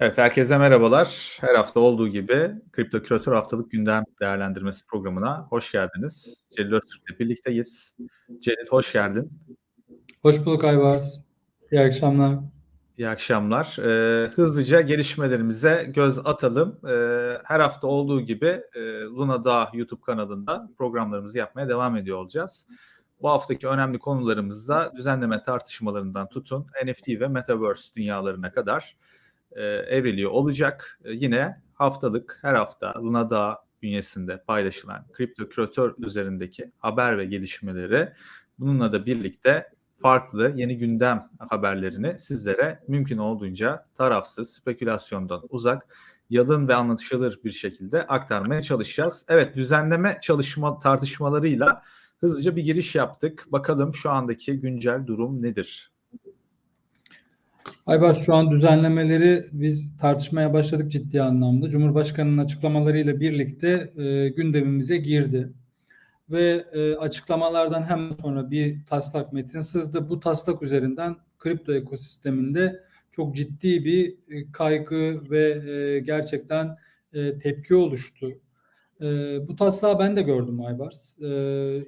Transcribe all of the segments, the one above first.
Evet, herkese merhabalar. Her hafta olduğu gibi Kripto Küratör Haftalık Gündem Değerlendirmesi programına hoş geldiniz. Celil Öztürk'le birlikteyiz. Celil hoş geldin. Hoş bulduk Aybars. İyi akşamlar. İyi akşamlar. Ee, hızlıca gelişmelerimize göz atalım. Ee, her hafta olduğu gibi e, Luna Dağ YouTube kanalında programlarımızı yapmaya devam ediyor olacağız. Bu haftaki önemli konularımızda düzenleme tartışmalarından tutun NFT ve Metaverse dünyalarına kadar e, evriliyor olacak. E, yine haftalık her hafta Luna Dağ bünyesinde paylaşılan kripto küratör üzerindeki haber ve gelişmeleri bununla da birlikte farklı yeni gündem haberlerini sizlere mümkün olduğunca tarafsız, spekülasyondan uzak, yalın ve anlatışılır bir şekilde aktarmaya çalışacağız. Evet düzenleme çalışma tartışmalarıyla hızlıca bir giriş yaptık. Bakalım şu andaki güncel durum nedir? Aybars şu an düzenlemeleri biz tartışmaya başladık ciddi anlamda. Cumhurbaşkanının açıklamalarıyla birlikte e, gündemimize girdi. Ve e, açıklamalardan hemen sonra bir taslak metin sızdı. Bu taslak üzerinden kripto ekosisteminde çok ciddi bir e, kaygı ve e, gerçekten e, tepki oluştu. E, bu taslağı ben de gördüm Aybars. E,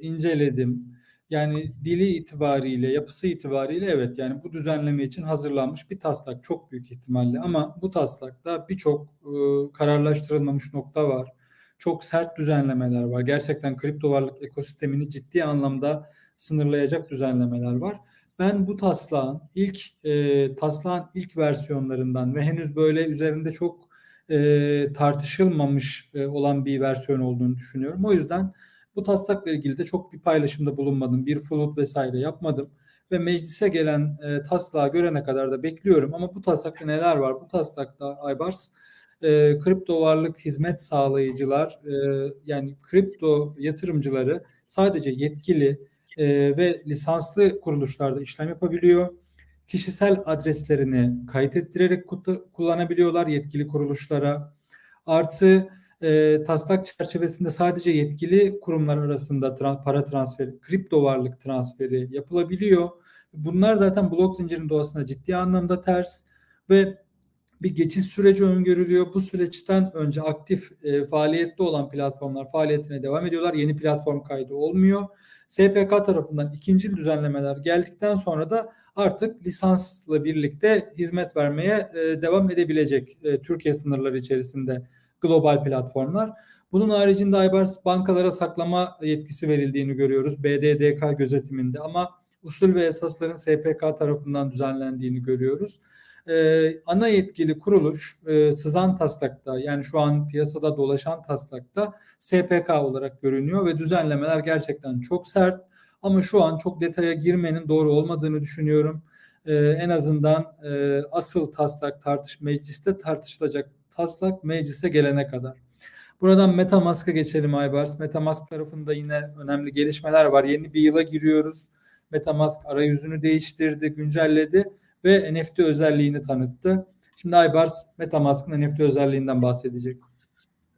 inceledim yani dili itibariyle, yapısı itibariyle evet yani bu düzenleme için hazırlanmış bir taslak çok büyük ihtimalle ama bu taslakta birçok e, kararlaştırılmamış nokta var. Çok sert düzenlemeler var. Gerçekten kripto varlık ekosistemini ciddi anlamda sınırlayacak düzenlemeler var. Ben bu taslağın ilk e, taslağın ilk versiyonlarından ve henüz böyle üzerinde çok e, tartışılmamış e, olan bir versiyon olduğunu düşünüyorum. O yüzden bu taslakla ilgili de çok bir paylaşımda bulunmadım. Bir float vesaire yapmadım. Ve meclise gelen e, taslağı görene kadar da bekliyorum. Ama bu taslakta neler var? Bu taslakta Aybars e, kripto varlık hizmet sağlayıcılar e, yani kripto yatırımcıları sadece yetkili e, ve lisanslı kuruluşlarda işlem yapabiliyor. Kişisel adreslerini kayıt ettirerek kullanabiliyorlar yetkili kuruluşlara. Artı e, taslak çerçevesinde sadece yetkili kurumlar arasında tra- para transferi, kripto varlık transferi yapılabiliyor. Bunlar zaten blok zincirinin doğasına ciddi anlamda ters ve bir geçiş süreci öngörülüyor. Bu süreçten önce aktif e, faaliyette olan platformlar faaliyetine devam ediyorlar. Yeni platform kaydı olmuyor. SPK tarafından ikinci düzenlemeler geldikten sonra da artık lisansla birlikte hizmet vermeye e, devam edebilecek e, Türkiye sınırları içerisinde global platformlar. Bunun haricinde Aybars bankalara saklama yetkisi verildiğini görüyoruz BDDK gözetiminde ama usul ve esasların SPK tarafından düzenlendiğini görüyoruz. Ee, ana yetkili kuruluş e, sızan taslakta yani şu an piyasada dolaşan taslakta SPK olarak görünüyor ve düzenlemeler gerçekten çok sert ama şu an çok detaya girmenin doğru olmadığını düşünüyorum. Ee, en azından e, asıl taslak tartış mecliste tartışılacak taslak meclise gelene kadar. Buradan Metamask'a geçelim Aybars. Metamask tarafında yine önemli gelişmeler var. Yeni bir yıla giriyoruz. Metamask arayüzünü değiştirdi, güncelledi ve NFT özelliğini tanıttı. Şimdi Aybars Metamask'ın NFT özelliğinden bahsedecek.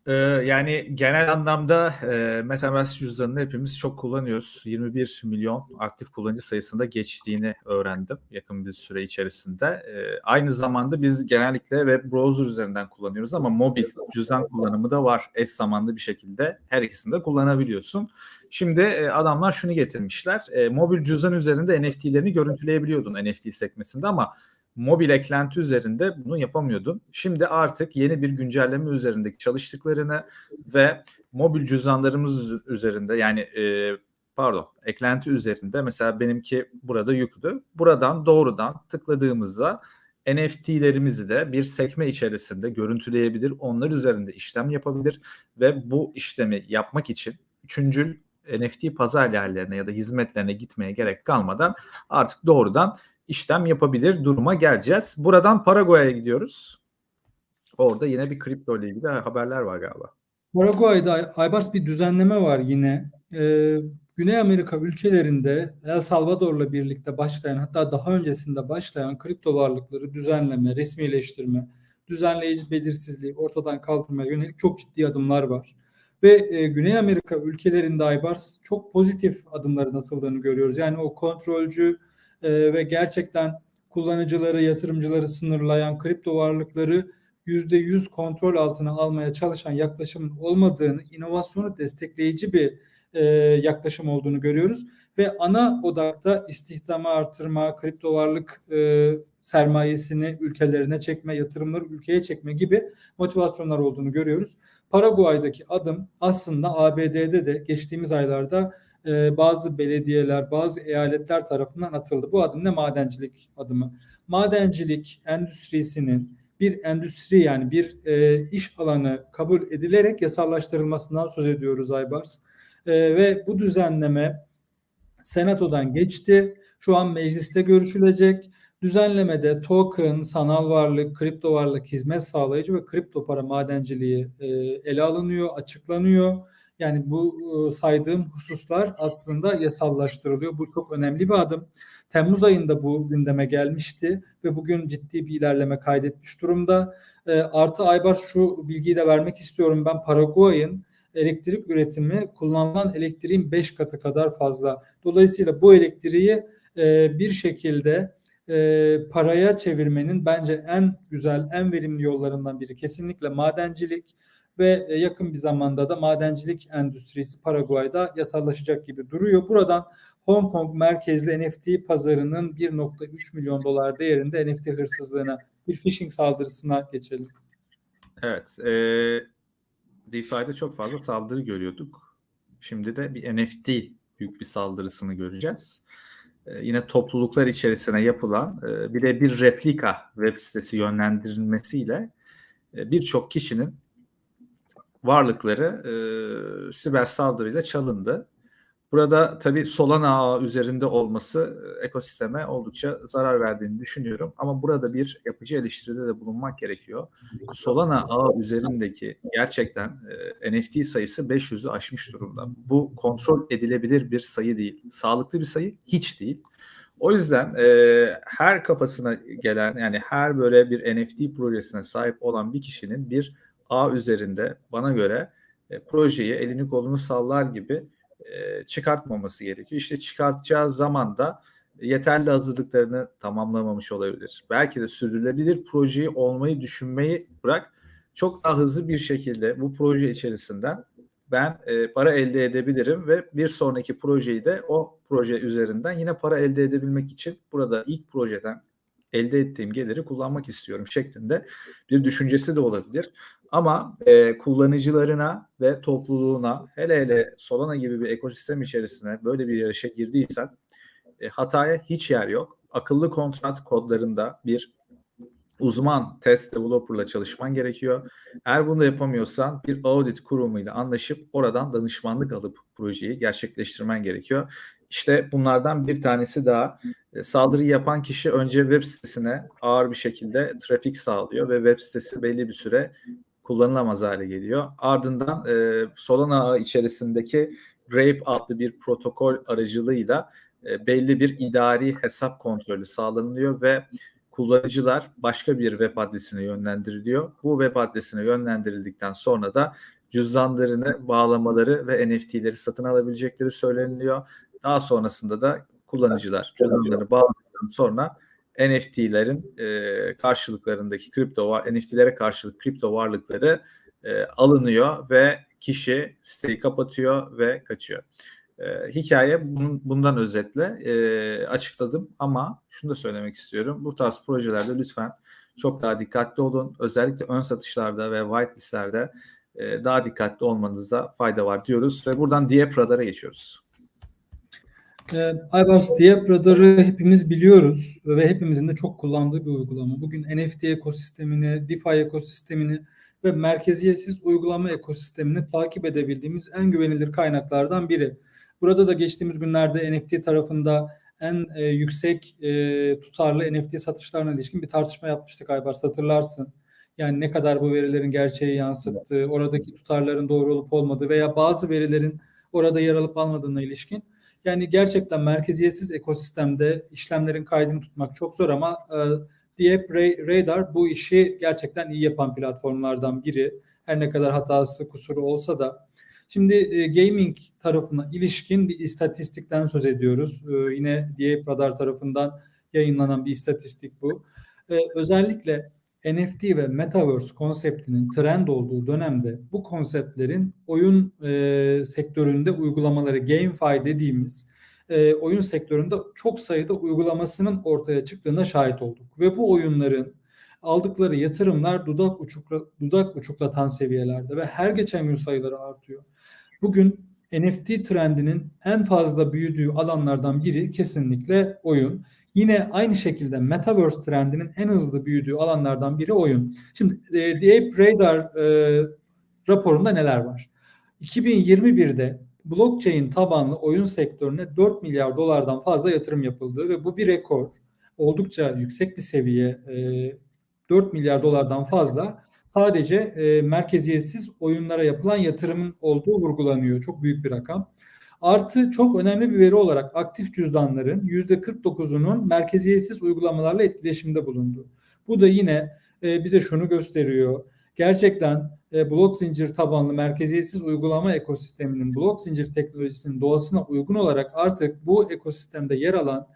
Ee, yani genel anlamda e, MetaMask cüzdanını hepimiz çok kullanıyoruz. 21 milyon aktif kullanıcı sayısında geçtiğini öğrendim yakın bir süre içerisinde. E, aynı zamanda biz genellikle web browser üzerinden kullanıyoruz ama mobil cüzdan kullanımı da var. Eş zamanlı bir şekilde her ikisini de kullanabiliyorsun. Şimdi e, adamlar şunu getirmişler. E, mobil cüzdan üzerinde NFT'lerini görüntüleyebiliyordun NFT sekmesinde ama mobil eklenti üzerinde bunu yapamıyordun. Şimdi artık yeni bir güncelleme üzerindeki çalıştıklarını ve mobil cüzdanlarımız üzerinde yani e, pardon eklenti üzerinde mesela benimki burada yüklü. Buradan doğrudan tıkladığımızda NFT'lerimizi de bir sekme içerisinde görüntüleyebilir. Onlar üzerinde işlem yapabilir ve bu işlemi yapmak için üçüncül NFT pazar yerlerine ya da hizmetlerine gitmeye gerek kalmadan artık doğrudan işlem yapabilir duruma geleceğiz. Buradan Paraguay'a gidiyoruz. Orada yine bir kripto ile ilgili haberler var galiba. Paraguay'da Aybars bir düzenleme var yine. Ee, Güney Amerika ülkelerinde El Salvador'la birlikte başlayan hatta daha öncesinde başlayan kripto varlıkları düzenleme, resmileştirme, düzenleyici belirsizliği ortadan kaldırmaya yönelik çok ciddi adımlar var. Ve e, Güney Amerika ülkelerinde Aybars çok pozitif adımların atıldığını görüyoruz. Yani o kontrolcü e, ve gerçekten kullanıcıları, yatırımcıları sınırlayan kripto varlıkları %100 kontrol altına almaya çalışan yaklaşımın olmadığını, inovasyonu destekleyici bir e, yaklaşım olduğunu görüyoruz ve ana odakta istihdamı artırma, kripto varlık e, sermayesini ülkelerine çekme, yatırımları ülkeye çekme gibi motivasyonlar olduğunu görüyoruz. Paraguay'daki adım aslında ABD'de de geçtiğimiz aylarda e, bazı belediyeler, bazı eyaletler tarafından atıldı. Bu adım ne? Madencilik adımı. Madencilik endüstrisinin bir endüstri yani bir e, iş alanı kabul edilerek yasallaştırılmasından söz ediyoruz Aybars. E, ve bu düzenleme Senato'dan geçti. Şu an mecliste görüşülecek. Düzenlemede token, sanal varlık, kripto varlık, hizmet sağlayıcı ve kripto para madenciliği e, ele alınıyor, açıklanıyor. Yani bu e, saydığım hususlar aslında yasallaştırılıyor. Bu çok önemli bir adım. Temmuz ayında bu gündeme gelmişti ve bugün ciddi bir ilerleme kaydetmiş durumda. E, artı Aybar şu bilgiyi de vermek istiyorum. Ben Paraguay'ın elektrik üretimi kullanılan elektriğin 5 katı kadar fazla. Dolayısıyla bu elektriği e, bir şekilde paraya çevirmenin bence en güzel, en verimli yollarından biri kesinlikle madencilik ve e, yakın bir zamanda da madencilik endüstrisi Paraguay'da yasallaşacak gibi duruyor. Buradan Hong Kong merkezli NFT pazarının 1.3 milyon dolar değerinde NFT hırsızlığına, bir phishing saldırısına geçelim. Evet. E, DeFi'de çok fazla saldırı görüyorduk. Şimdi de bir NFT büyük bir saldırısını göreceğiz. E, yine topluluklar içerisine yapılan e, bir replika web sitesi yönlendirilmesiyle e, birçok kişinin varlıkları e, siber saldırıyla çalındı. Burada tabii Solana ağı üzerinde olması e, ekosisteme oldukça zarar verdiğini düşünüyorum. Ama burada bir yapıcı eleştiride de bulunmak gerekiyor. Solana ağı üzerindeki gerçekten e, NFT sayısı 500'ü aşmış durumda. Bu kontrol edilebilir bir sayı değil. Sağlıklı bir sayı hiç değil. O yüzden e, her kafasına gelen yani her böyle bir NFT projesine sahip olan bir kişinin bir ağ üzerinde bana göre e, projeyi elini kolunu sallar gibi e, çıkartmaması gerekiyor. İşte çıkartacağı zaman da yeterli hazırlıklarını tamamlamamış olabilir. Belki de sürdürülebilir projeyi olmayı düşünmeyi bırak çok daha hızlı bir şekilde bu proje içerisinden ben e, para elde edebilirim ve bir sonraki projeyi de o proje üzerinden yine para elde edebilmek için burada ilk projeden elde ettiğim geliri kullanmak istiyorum şeklinde bir düşüncesi de olabilir. Ama e, kullanıcılarına ve topluluğuna hele hele Solana gibi bir ekosistem içerisine böyle bir yarışa girdiysen e, hataya hiç yer yok. Akıllı kontrat kodlarında bir uzman test developer'la çalışman gerekiyor. Eğer bunu yapamıyorsan bir audit kurumuyla anlaşıp oradan danışmanlık alıp projeyi gerçekleştirmen gerekiyor. İşte bunlardan bir tanesi daha e, saldırı yapan kişi önce web sitesine ağır bir şekilde trafik sağlıyor ve web sitesi belli bir süre kullanılamaz hale geliyor. Ardından e, Solana ağı içerisindeki Grape adlı bir protokol aracılığıyla e, belli bir idari hesap kontrolü sağlanıyor ve kullanıcılar başka bir web adresine yönlendiriliyor. Bu web adresine yönlendirildikten sonra da cüzdanlarını bağlamaları ve NFT'leri satın alabilecekleri söyleniliyor. Daha sonrasında da kullanıcılar cüzdanlarını bağladıktan sonra NFT'lerin e, karşılıklarındaki kripto var NFT'lere karşılık kripto varlıkları e, alınıyor ve kişi siteyi kapatıyor ve kaçıyor. E, hikaye bunun, bundan özetle e, açıkladım ama şunu da söylemek istiyorum. Bu tarz projelerde lütfen çok daha dikkatli olun. Özellikle ön satışlarda ve whitelistlerde e, daha dikkatli olmanızda fayda var diyoruz ve buradan Diep Radar'a geçiyoruz. E, iBars diye Radar'ı hepimiz biliyoruz ve hepimizin de çok kullandığı bir uygulama. Bugün NFT ekosistemini, DeFi ekosistemini ve merkeziyetsiz uygulama ekosistemini takip edebildiğimiz en güvenilir kaynaklardan biri. Burada da geçtiğimiz günlerde NFT tarafında en e, yüksek e, tutarlı NFT satışlarına ilişkin bir tartışma yapmıştık Aybars hatırlarsın. Yani ne kadar bu verilerin gerçeği yansıttığı, oradaki tutarların doğru olup olmadığı veya bazı verilerin orada yer alıp almadığına ilişkin. Yani gerçekten merkeziyetsiz ekosistemde işlemlerin kaydını tutmak çok zor ama e, Diep Radar bu işi gerçekten iyi yapan platformlardan biri. Her ne kadar hatası, kusuru olsa da. Şimdi e, gaming tarafına ilişkin bir istatistikten söz ediyoruz. E, yine Diep Radar tarafından yayınlanan bir istatistik bu. E, özellikle NFT ve Metaverse konseptinin trend olduğu dönemde bu konseptlerin oyun e, sektöründe uygulamaları GameFi dediğimiz e, oyun sektöründe çok sayıda uygulamasının ortaya çıktığına şahit olduk. Ve bu oyunların aldıkları yatırımlar dudak, uçukla, dudak uçuklatan seviyelerde ve her geçen gün sayıları artıyor. Bugün NFT trendinin en fazla büyüdüğü alanlardan biri kesinlikle oyun. Yine aynı şekilde Metaverse trendinin en hızlı büyüdüğü alanlardan biri oyun. Şimdi e, The Ape Radar e, raporunda neler var? 2021'de blockchain tabanlı oyun sektörüne 4 milyar dolardan fazla yatırım yapıldı ve bu bir rekor. Oldukça yüksek bir seviye. E, 4 milyar dolardan fazla sadece e, merkeziyetsiz oyunlara yapılan yatırımın olduğu vurgulanıyor. Çok büyük bir rakam. Artı çok önemli bir veri olarak aktif cüzdanların %49'unun merkeziyetsiz uygulamalarla etkileşimde bulundu. Bu da yine e, bize şunu gösteriyor. Gerçekten e, blok zincir tabanlı merkeziyetsiz uygulama ekosisteminin blok zincir teknolojisinin doğasına uygun olarak artık bu ekosistemde yer alan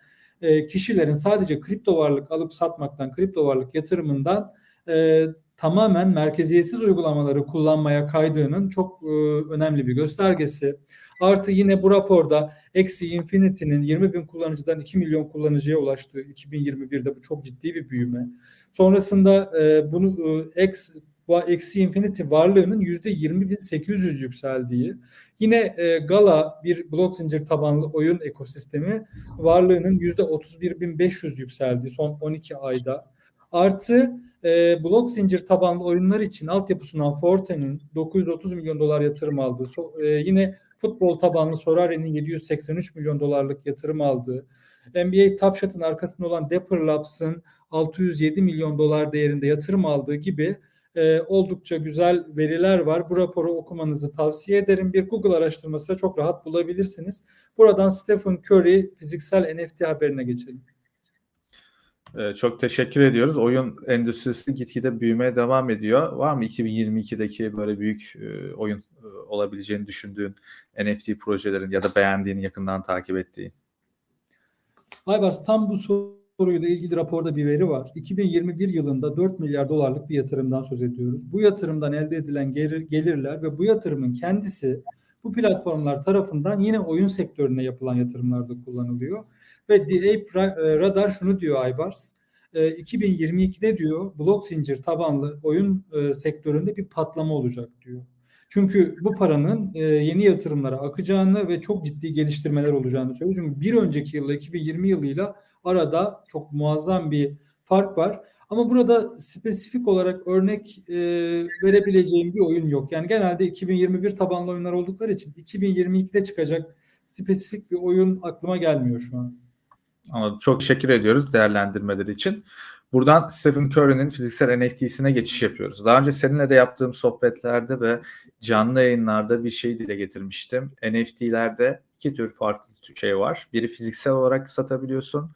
e, kişilerin sadece kripto varlık alıp satmaktan, kripto varlık yatırımından e, tamamen merkeziyetsiz uygulamaları kullanmaya kaydığının çok e, önemli bir göstergesi. Artı yine bu raporda Axie Infinity'nin 20 bin kullanıcıdan 2 milyon kullanıcıya ulaştığı 2021'de bu çok ciddi bir büyüme. Sonrasında e, bunu e, X Axie Infinity varlığının %20.800 yükseldiği, yine e, Gala bir blok zincir tabanlı oyun ekosistemi varlığının %31.500 yükseldiği son 12 ayda. Artı e, blok zincir tabanlı oyunlar için altyapısından Forte'nin 930 milyon dolar yatırım aldığı, so, e, yine futbol tabanlı Sorari'nin 783 milyon dolarlık yatırım aldığı, NBA Top Shot'ın arkasında olan Dapper Labs'ın 607 milyon dolar değerinde yatırım aldığı gibi e, oldukça güzel veriler var. Bu raporu okumanızı tavsiye ederim. Bir Google araştırması da çok rahat bulabilirsiniz. Buradan Stephen Curry fiziksel NFT haberine geçelim. Ee, çok teşekkür ediyoruz. Oyun endüstrisi gitgide büyümeye devam ediyor. Var mı 2022'deki böyle büyük e, oyun e, olabileceğini düşündüğün NFT projelerin ya da beğendiğin, yakından takip ettiğin? Aybars tam bu soruyla ilgili raporda bir veri var. 2021 yılında 4 milyar dolarlık bir yatırımdan söz ediyoruz. Bu yatırımdan elde edilen gelir, gelirler ve bu yatırımın kendisi bu platformlar tarafından yine oyun sektörüne yapılan yatırımlarda kullanılıyor. Ve The Ape Radar şunu diyor Aybars. 2022'de diyor blok zincir tabanlı oyun sektöründe bir patlama olacak diyor. Çünkü bu paranın yeni yatırımlara akacağını ve çok ciddi geliştirmeler olacağını söylüyor. Çünkü bir önceki yılla 2020 yılıyla arada çok muazzam bir fark var. Ama burada spesifik olarak örnek e, verebileceğim bir oyun yok. Yani genelde 2021 tabanlı oyunlar oldukları için 2022'de çıkacak spesifik bir oyun aklıma gelmiyor şu an. Anladım. Çok teşekkür ediyoruz değerlendirmeleri için. Buradan Stephen Curry'nin fiziksel NFT'sine geçiş yapıyoruz. Daha önce seninle de yaptığım sohbetlerde ve canlı yayınlarda bir şey dile getirmiştim. NFT'lerde iki tür farklı şey var. Biri fiziksel olarak satabiliyorsun.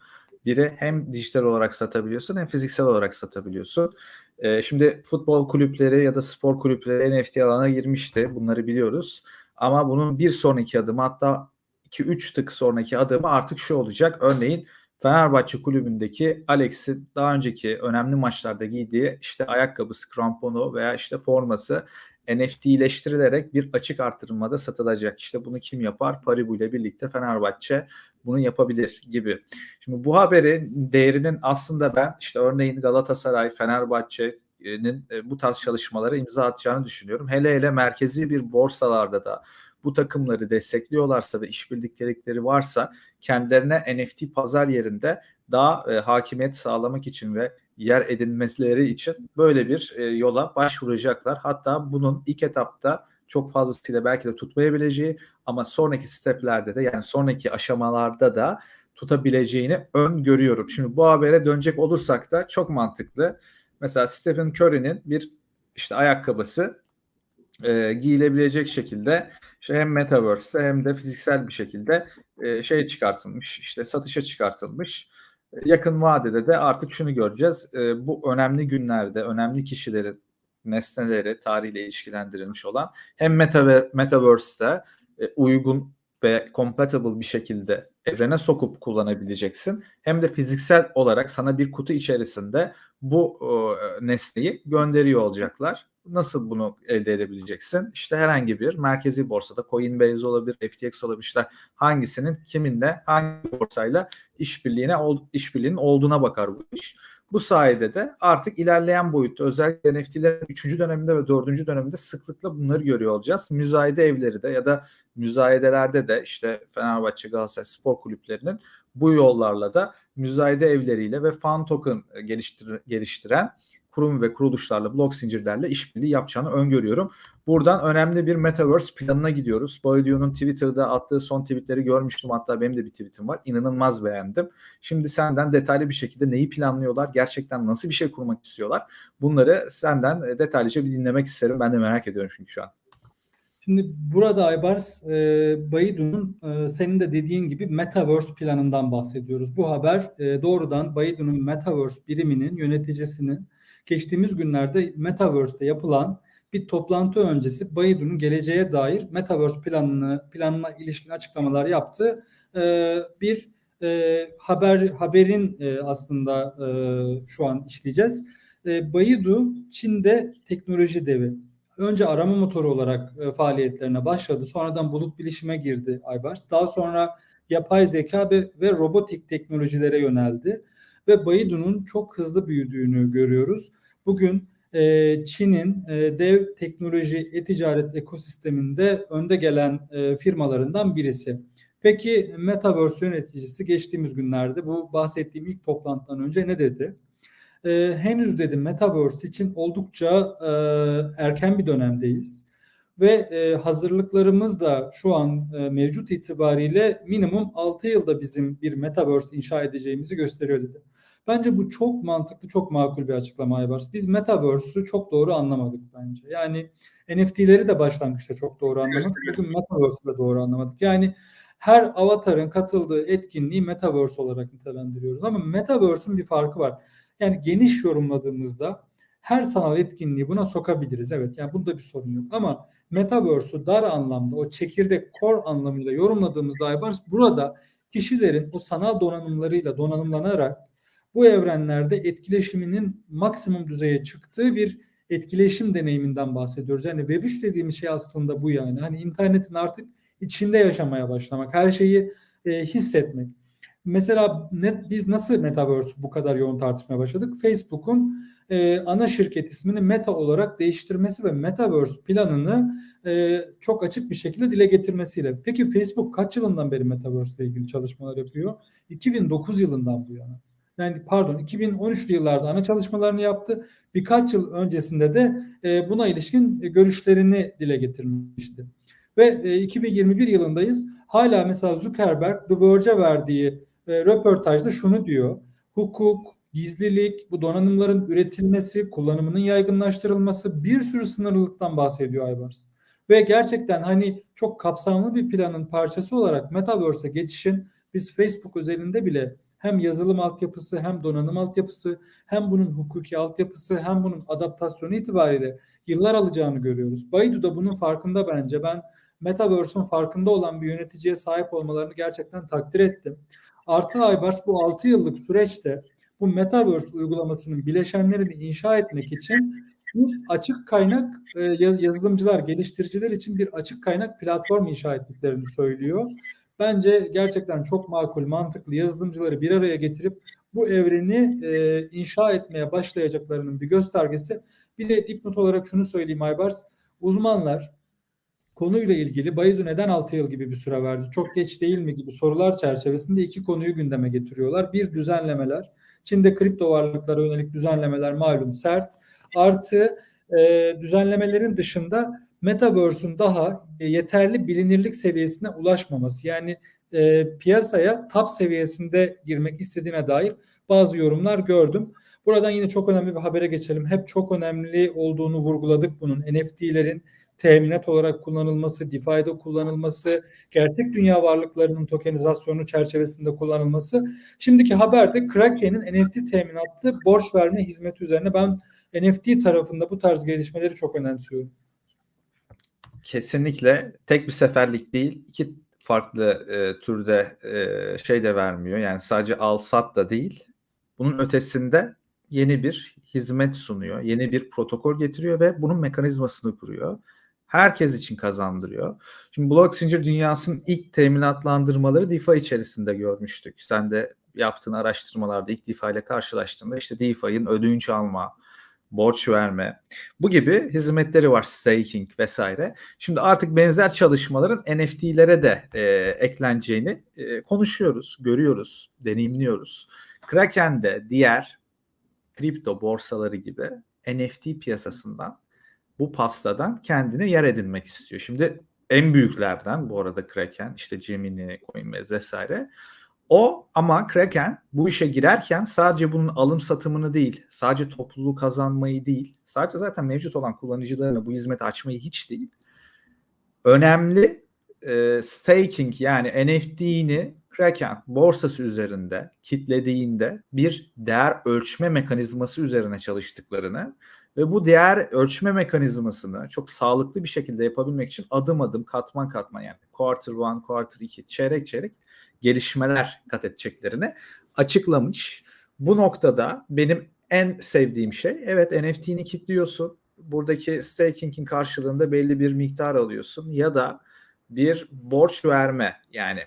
Biri hem dijital olarak satabiliyorsun hem fiziksel olarak satabiliyorsun. Ee, şimdi futbol kulüpleri ya da spor kulüpleri NFT alana girmişti. Bunları biliyoruz. Ama bunun bir sonraki adımı hatta 2-3 tık sonraki adımı artık şu olacak. Örneğin Fenerbahçe kulübündeki Alex'in daha önceki önemli maçlarda giydiği işte ayakkabısı, kramponu veya işte forması NFT'leştirilerek bir açık artırılmada satılacak. İşte bunu kim yapar? Paribu ile birlikte Fenerbahçe bunu yapabilir gibi. Şimdi bu haberin değerinin aslında ben işte örneğin Galatasaray, Fenerbahçe'nin bu tarz çalışmalara imza atacağını düşünüyorum. Hele hele merkezi bir borsalarda da bu takımları destekliyorlarsa ve işbirliktelikleri varsa kendilerine NFT pazar yerinde daha e, hakimiyet sağlamak için ve yer edinmeleri için böyle bir e, yola başvuracaklar. Hatta bunun ilk etapta çok fazlasıyla belki de tutmayabileceği ama sonraki steplerde de yani sonraki aşamalarda da tutabileceğini öngörüyorum. Şimdi bu habere dönecek olursak da çok mantıklı. Mesela Stephen Curry'nin bir işte ayakkabısı e, giyilebilecek şekilde işte hem Metaverse'de hem de fiziksel bir şekilde e, şey çıkartılmış, işte satışa çıkartılmış. E, yakın vadede de artık şunu göreceğiz. E, bu önemli günlerde önemli kişilerin nesneleri tarihle ilişkilendirilmiş olan hem Metaver Metaverse'de e, uygun ve compatible bir şekilde evrene sokup kullanabileceksin. Hem de fiziksel olarak sana bir kutu içerisinde bu e, nesneyi gönderiyor olacaklar. Nasıl bunu elde edebileceksin? İşte herhangi bir merkezi borsada Coinbase olabilir, FTX olabilir. İşte hangisinin kiminle hangi borsayla işbirliğine işbirliğinin olduğuna bakar bu iş. Bu sayede de artık ilerleyen boyutta özellikle NFT'lerin 3. döneminde ve 4. döneminde sıklıkla bunları görüyor olacağız. Müzayede evleri de ya da müzayedelerde de işte Fenerbahçe, Galatasaray spor kulüplerinin bu yollarla da müzayede evleriyle ve fan token geliştir geliştiren kurum ve kuruluşlarla, blok zincirlerle işbirliği yapacağını öngörüyorum. Buradan önemli bir metaverse planına gidiyoruz. Boydio'nun Twitter'da attığı son tweetleri görmüştüm. Hatta benim de bir tweetim var. İnanılmaz beğendim. Şimdi senden detaylı bir şekilde neyi planlıyorlar? Gerçekten nasıl bir şey kurmak istiyorlar? Bunları senden detaylıca bir dinlemek isterim. Ben de merak ediyorum çünkü şu an. Şimdi burada Aybars e, Baidu'nun e, senin de dediğin gibi Metaverse planından bahsediyoruz. Bu haber e, doğrudan Baidu'nun Metaverse biriminin yöneticisinin geçtiğimiz günlerde Metaverse'te yapılan bir toplantı öncesi Baidu'nun geleceğe dair Metaverse planını planına ilişkin açıklamalar yaptı. E, bir e, haber haberin e, aslında e, şu an işleyeceğiz. E, Baidu Çin'de teknoloji devi. Önce arama motoru olarak e, faaliyetlerine başladı. Sonradan bulut bilişime girdi Aybars. Daha sonra yapay zeka ve, ve robotik teknolojilere yöneldi. Ve Baidu'nun çok hızlı büyüdüğünü görüyoruz. Bugün e, Çin'in e, dev teknoloji e-ticaret ekosisteminde önde gelen e, firmalarından birisi. Peki Metaverse yöneticisi geçtiğimiz günlerde bu bahsettiğim ilk toplantıdan önce ne dedi? e, henüz dedim Metaverse için oldukça e, erken bir dönemdeyiz. Ve e, hazırlıklarımız da şu an e, mevcut itibariyle minimum 6 yılda bizim bir Metaverse inşa edeceğimizi gösteriyor dedi. Bence bu çok mantıklı, çok makul bir açıklama Aybars. Biz Metaverse'ü çok doğru anlamadık bence. Yani NFT'leri de başlangıçta çok doğru anlamadık. Bugün Metaverse'ü de doğru anlamadık. Yani her avatarın katıldığı etkinliği Metaverse olarak nitelendiriyoruz. Ama Metaverse'ün bir farkı var. Yani geniş yorumladığımızda her sanal etkinliği buna sokabiliriz. Evet yani bunda bir sorun yok. Ama Metaverse'ü dar anlamda o çekirdek core anlamıyla yorumladığımızda Aybars burada kişilerin o sanal donanımlarıyla donanımlanarak bu evrenlerde etkileşiminin maksimum düzeye çıktığı bir etkileşim deneyiminden bahsediyoruz. Yani Web3 dediğimiz şey aslında bu yani. Hani internetin artık içinde yaşamaya başlamak, her şeyi e, hissetmek. Mesela ne, biz nasıl Metaverse bu kadar yoğun tartışmaya başladık? Facebook'un e, ana şirket ismini Meta olarak değiştirmesi ve Metaverse planını e, çok açık bir şekilde dile getirmesiyle. Peki Facebook kaç yılından beri Metaverse ile ilgili çalışmalar yapıyor? 2009 yılından bu yana. Yani pardon 2013'lü yıllarda ana çalışmalarını yaptı. Birkaç yıl öncesinde de e, buna ilişkin görüşlerini dile getirmişti. Ve e, 2021 yılındayız. Hala mesela Zuckerberg The Verge'e verdiği e, röportajda şunu diyor. Hukuk, gizlilik, bu donanımların üretilmesi, kullanımının yaygınlaştırılması bir sürü sınırlılıktan bahsediyor Aybars. Ve gerçekten hani çok kapsamlı bir planın parçası olarak Metaverse'e geçişin biz Facebook özelinde bile hem yazılım altyapısı hem donanım altyapısı hem bunun hukuki altyapısı hem bunun adaptasyonu itibariyle yıllar alacağını görüyoruz. Baidu da bunun farkında bence. Ben Metaverse'ün farkında olan bir yöneticiye sahip olmalarını gerçekten takdir ettim. Artı Aybars bu 6 yıllık süreçte bu Metaverse uygulamasının bileşenlerini inşa etmek için bir açık kaynak e, yazılımcılar, geliştiriciler için bir açık kaynak platform inşa ettiklerini söylüyor. Bence gerçekten çok makul, mantıklı yazılımcıları bir araya getirip bu evreni e, inşa etmeye başlayacaklarının bir göstergesi. Bir de dipnot olarak şunu söyleyeyim Aybars. Uzmanlar konuyla ilgili Baidu neden 6 yıl gibi bir süre verdi? Çok geç değil mi gibi sorular çerçevesinde iki konuyu gündeme getiriyorlar. Bir düzenlemeler. Çin'de kripto varlıklara yönelik düzenlemeler malum sert. Artı e, düzenlemelerin dışında Metaverse'ün daha e, yeterli bilinirlik seviyesine ulaşmaması. Yani e, piyasaya top seviyesinde girmek istediğine dair bazı yorumlar gördüm. Buradan yine çok önemli bir habere geçelim. Hep çok önemli olduğunu vurguladık bunun. NFT'lerin teminat olarak kullanılması, DeFi'de kullanılması, gerçek dünya varlıklarının tokenizasyonu çerçevesinde kullanılması. Şimdiki haberde Kraken'in NFT teminatlı borç verme hizmeti üzerine ben NFT tarafında bu tarz gelişmeleri çok önemsiyorum. Kesinlikle tek bir seferlik değil, iki farklı e, türde e, şey de vermiyor. Yani sadece al sat da değil. Bunun ötesinde yeni bir hizmet sunuyor. Yeni bir protokol getiriyor ve bunun mekanizmasını kuruyor. Herkes için kazandırıyor. Şimdi blok zincir dünyasının ilk teminatlandırmaları DeFi içerisinde görmüştük. Sen de yaptığın araştırmalarda ilk DeFi ile karşılaştığında işte DeFi'nin ödünç alma, borç verme bu gibi hizmetleri var staking vesaire. Şimdi artık benzer çalışmaların NFT'lere de e, ekleneceğini e, konuşuyoruz, görüyoruz, deneyimliyoruz. Kraken de diğer kripto borsaları gibi NFT piyasasından bu pastadan kendine yer edinmek istiyor. Şimdi en büyüklerden bu arada Kraken, işte Gemini, Coinbase vesaire. O ama Kraken bu işe girerken sadece bunun alım satımını değil, sadece topluluğu kazanmayı değil, sadece zaten mevcut olan kullanıcılarına bu hizmeti açmayı hiç değil. Önemli e, staking yani NFT'ni Kraken borsası üzerinde kitlediğinde bir değer ölçme mekanizması üzerine çalıştıklarını ve bu değer ölçme mekanizmasını çok sağlıklı bir şekilde yapabilmek için adım adım katman katman yani quarter one, quarter iki, çeyrek çeyrek gelişmeler kat edeceklerini açıklamış. Bu noktada benim en sevdiğim şey evet NFT'ni kilitliyorsun. Buradaki staking'in karşılığında belli bir miktar alıyorsun ya da bir borç verme yani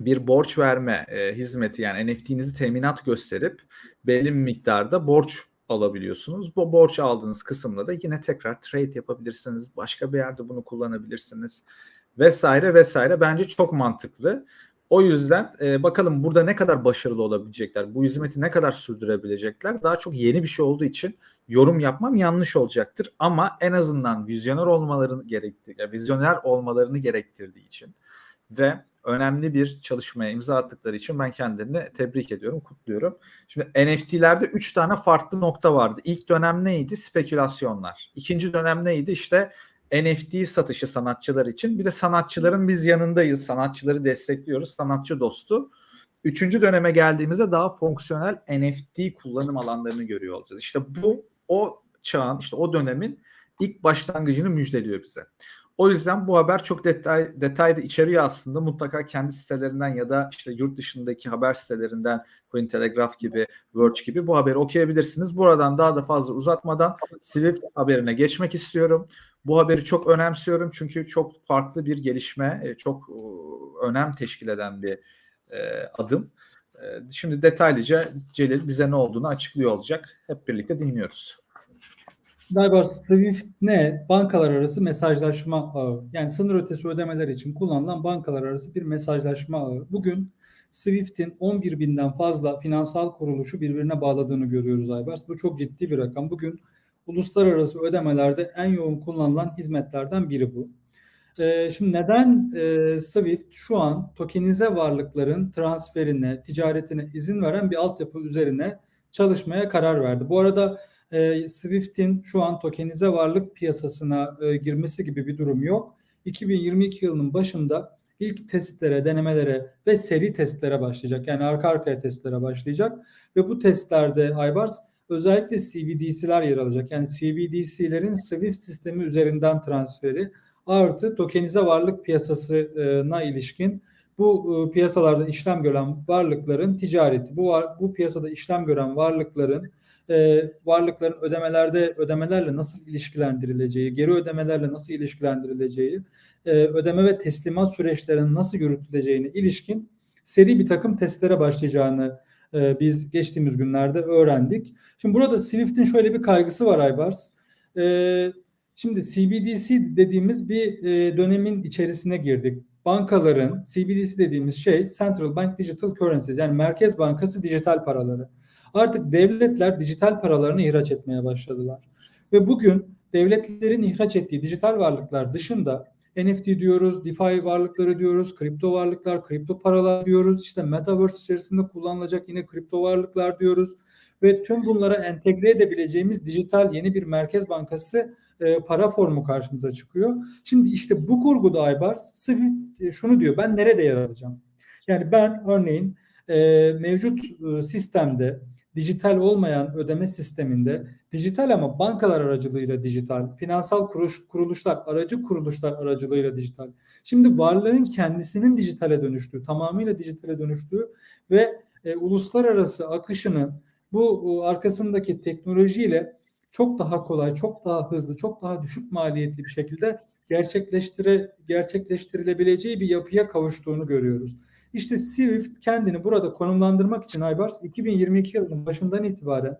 bir borç verme e, hizmeti yani NFT'nizi teminat gösterip belli bir miktarda borç alabiliyorsunuz. Bu borç aldığınız kısımda da yine tekrar trade yapabilirsiniz. Başka bir yerde bunu kullanabilirsiniz. Vesaire vesaire. Bence çok mantıklı. O yüzden e, bakalım burada ne kadar başarılı olabilecekler, bu hizmeti ne kadar sürdürebilecekler. Daha çok yeni bir şey olduğu için yorum yapmam yanlış olacaktır. Ama en azından vizyoner olmalarını gerektir, vizyoner olmalarını gerektirdiği için ve önemli bir çalışmaya imza attıkları için ben kendilerini tebrik ediyorum, kutluyorum. Şimdi NFT'lerde 3 tane farklı nokta vardı. İlk dönem neydi? Spekülasyonlar. İkinci dönem neydi? İşte NFT satışı sanatçılar için. Bir de sanatçıların biz yanındayız. Sanatçıları destekliyoruz. Sanatçı dostu. Üçüncü döneme geldiğimizde daha fonksiyonel NFT kullanım alanlarını görüyor olacağız. İşte bu o çağın, işte o dönemin ilk başlangıcını müjdeliyor bize. O yüzden bu haber çok detay detayda içeriyor aslında. Mutlaka kendi sitelerinden ya da işte yurt dışındaki haber sitelerinden Cointelegraph gibi, Verge gibi bu haberi okuyabilirsiniz. Buradan daha da fazla uzatmadan Swift haberine geçmek istiyorum. Bu haberi çok önemsiyorum çünkü çok farklı bir gelişme, çok önem teşkil eden bir adım. Şimdi detaylıca Celil bize ne olduğunu açıklıyor olacak. Hep birlikte dinliyoruz. Galiba Swift ne? Bankalar arası mesajlaşma ağı. Yani sınır ötesi ödemeler için kullanılan bankalar arası bir mesajlaşma ağı. Bugün Swift'in 11 binden fazla finansal kuruluşu birbirine bağladığını görüyoruz Aybars. Bu çok ciddi bir rakam. Bugün uluslararası ödemelerde en yoğun kullanılan hizmetlerden biri bu. Ee, şimdi neden e, Swift şu an tokenize varlıkların transferine, ticaretine izin veren bir altyapı üzerine çalışmaya karar verdi. Bu arada e, Swift'in şu an tokenize varlık piyasasına e, girmesi gibi bir durum yok. 2022 yılının başında ilk testlere, denemelere ve seri testlere başlayacak. Yani arka arkaya testlere başlayacak ve bu testlerde Aybars özellikle CBDC'ler yer alacak. Yani CBDC'lerin Swift sistemi üzerinden transferi artı tokenize varlık piyasasına ilişkin bu e, piyasalarda işlem gören varlıkların ticareti, bu bu piyasada işlem gören varlıkların e, varlıkların ödemelerde ödemelerle nasıl ilişkilendirileceği, geri ödemelerle nasıl ilişkilendirileceği, e, ödeme ve teslimat süreçlerinin nasıl yürütüleceğine ilişkin seri bir takım testlere başlayacağını e, biz geçtiğimiz günlerde öğrendik. Şimdi burada Swift'in şöyle bir kaygısı var Aybars. E, şimdi CBDC dediğimiz bir e, dönemin içerisine girdik. Bankaların CBDC dediğimiz şey Central Bank Digital Currencies yani Merkez Bankası dijital paraları. Artık devletler dijital paralarını ihraç etmeye başladılar. Ve bugün devletlerin ihraç ettiği dijital varlıklar dışında NFT diyoruz, DeFi varlıkları diyoruz, kripto varlıklar, kripto paralar diyoruz. İşte Metaverse içerisinde kullanılacak yine kripto varlıklar diyoruz. Ve tüm bunlara entegre edebileceğimiz dijital yeni bir merkez bankası e, para formu karşımıza çıkıyor. Şimdi işte bu kurguda Aybars Swift e, şunu diyor ben nerede yer alacağım? Yani ben örneğin e, mevcut sistemde dijital olmayan ödeme sisteminde dijital ama bankalar aracılığıyla dijital, finansal kuruş, kuruluşlar, aracı kuruluşlar aracılığıyla dijital. Şimdi varlığın kendisinin dijitale dönüştüğü, tamamıyla dijitale dönüştüğü ve e, uluslararası akışının bu e, arkasındaki teknolojiyle çok daha kolay, çok daha hızlı, çok daha düşük maliyetli bir şekilde gerçekleştire gerçekleştirilebileceği bir yapıya kavuştuğunu görüyoruz. İşte Swift kendini burada konumlandırmak için Aybars 2022 yılının başından itibaren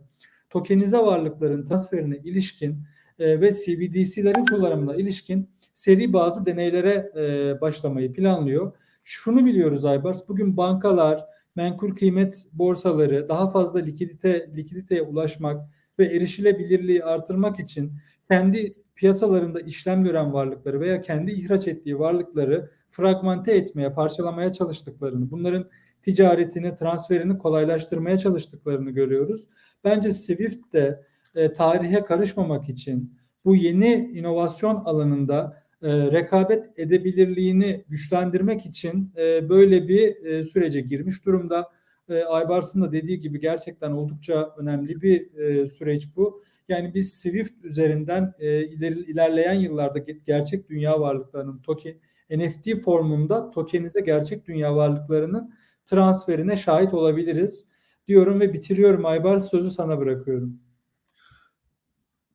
tokenize varlıkların transferine ilişkin e, ve CBDC'lerin kullanımına ilişkin seri bazı deneylere e, başlamayı planlıyor. Şunu biliyoruz Aybars, bugün bankalar, menkul kıymet borsaları daha fazla likidite likiditeye ulaşmak ve erişilebilirliği artırmak için kendi piyasalarında işlem gören varlıkları veya kendi ihraç ettiği varlıkları fragmente etmeye, parçalamaya çalıştıklarını, bunların ticaretini, transferini kolaylaştırmaya çalıştıklarını görüyoruz. Bence Swift de e, tarihe karışmamak için bu yeni inovasyon alanında e, rekabet edebilirliğini güçlendirmek için e, böyle bir e, sürece girmiş durumda. E, Aybars'ın da dediği gibi gerçekten oldukça önemli bir e, süreç bu. Yani biz Swift üzerinden e, ileri, ilerleyen yıllarda gerçek dünya varlıklarının token NFT formunda tokenize gerçek dünya varlıklarının transferine şahit olabiliriz diyorum ve bitiriyorum Aybars sözü sana bırakıyorum.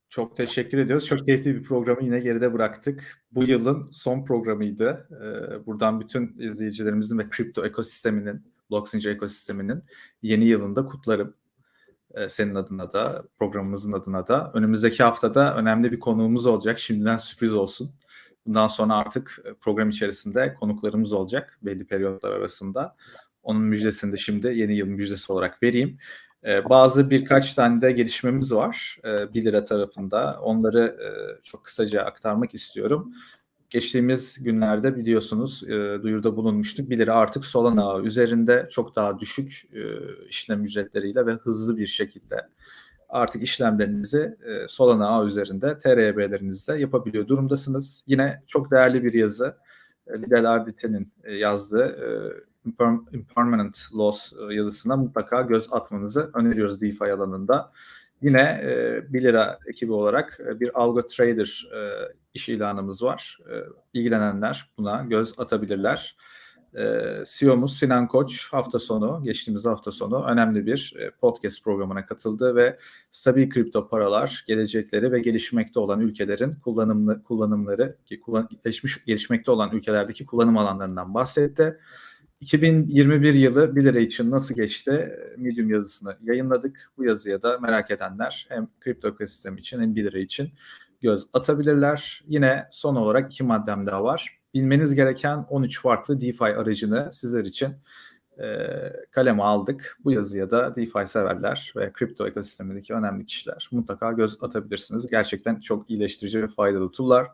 Çok teşekkür ediyoruz. Çok keyifli bir programı yine geride bıraktık. Bu yılın son programıydı. Ee, buradan bütün izleyicilerimizin ve kripto ekosisteminin, blockchain ekosisteminin yeni yılında kutlarım. Ee, senin adına da, programımızın adına da. Önümüzdeki haftada önemli bir konuğumuz olacak. Şimdiden sürpriz olsun. Bundan sonra artık e, program içerisinde konuklarımız olacak belli periyotlar arasında. Onun müjdesini de şimdi yeni yıl müjdesi olarak vereyim. Ee, bazı birkaç tane de gelişmemiz var e, 1 lira tarafında. Onları e, çok kısaca aktarmak istiyorum. Geçtiğimiz günlerde biliyorsunuz e, duyuruda bulunmuştuk. 1 lira artık Solana ağı üzerinde çok daha düşük e, işlem ücretleriyle ve hızlı bir şekilde artık işlemlerinizi e, Solana ağı üzerinde TRYB'lerinizde yapabiliyor durumdasınız. Yine çok değerli bir yazı. E, Lidl Ardite'nin e, yazdığı e, Impermanent Loss e, yazısına mutlaka göz atmanızı öneriyoruz DeFi alanında. Yine e, 1 lira ekibi olarak e, bir Algo Trader e, iş ilanımız var. E, ilgilenenler buna göz atabilirler. E, CEO'muz Sinan Koç hafta sonu, geçtiğimiz hafta sonu önemli bir e, podcast programına katıldı ve stabil kripto paralar, gelecekleri ve gelişmekte olan ülkelerin kullanımlı kullanımları, kullan, gelişmiş gelişmekte olan ülkelerdeki kullanım alanlarından bahsetti. 2021 yılı 1 lira için nasıl geçti? Medium yazısını yayınladık. Bu yazıya da merak edenler hem kripto ekosistemi için hem 1 lira için göz atabilirler. Yine son olarak iki maddem daha var. Bilmeniz gereken 13 farklı DeFi aracını sizler için e, kaleme aldık. Bu yazıya da DeFi severler ve kripto ekosistemindeki önemli kişiler mutlaka göz atabilirsiniz. Gerçekten çok iyileştirici ve faydalı tool'lar.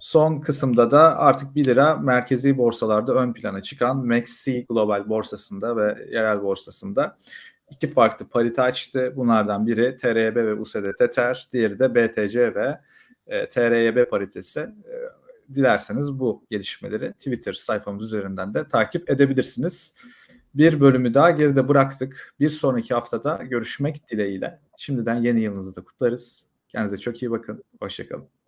Son kısımda da artık 1 lira merkezi borsalarda ön plana çıkan MACD Global borsasında ve yerel borsasında iki farklı parite açtı. Bunlardan biri TRYB ve USD Tether, diğeri de BTC ve e, TRYB paritesi. E, dilerseniz bu gelişmeleri Twitter sayfamız üzerinden de takip edebilirsiniz. Bir bölümü daha geride bıraktık. Bir sonraki haftada görüşmek dileğiyle. Şimdiden yeni yılınızı da kutlarız. Kendinize çok iyi bakın. Hoşçakalın.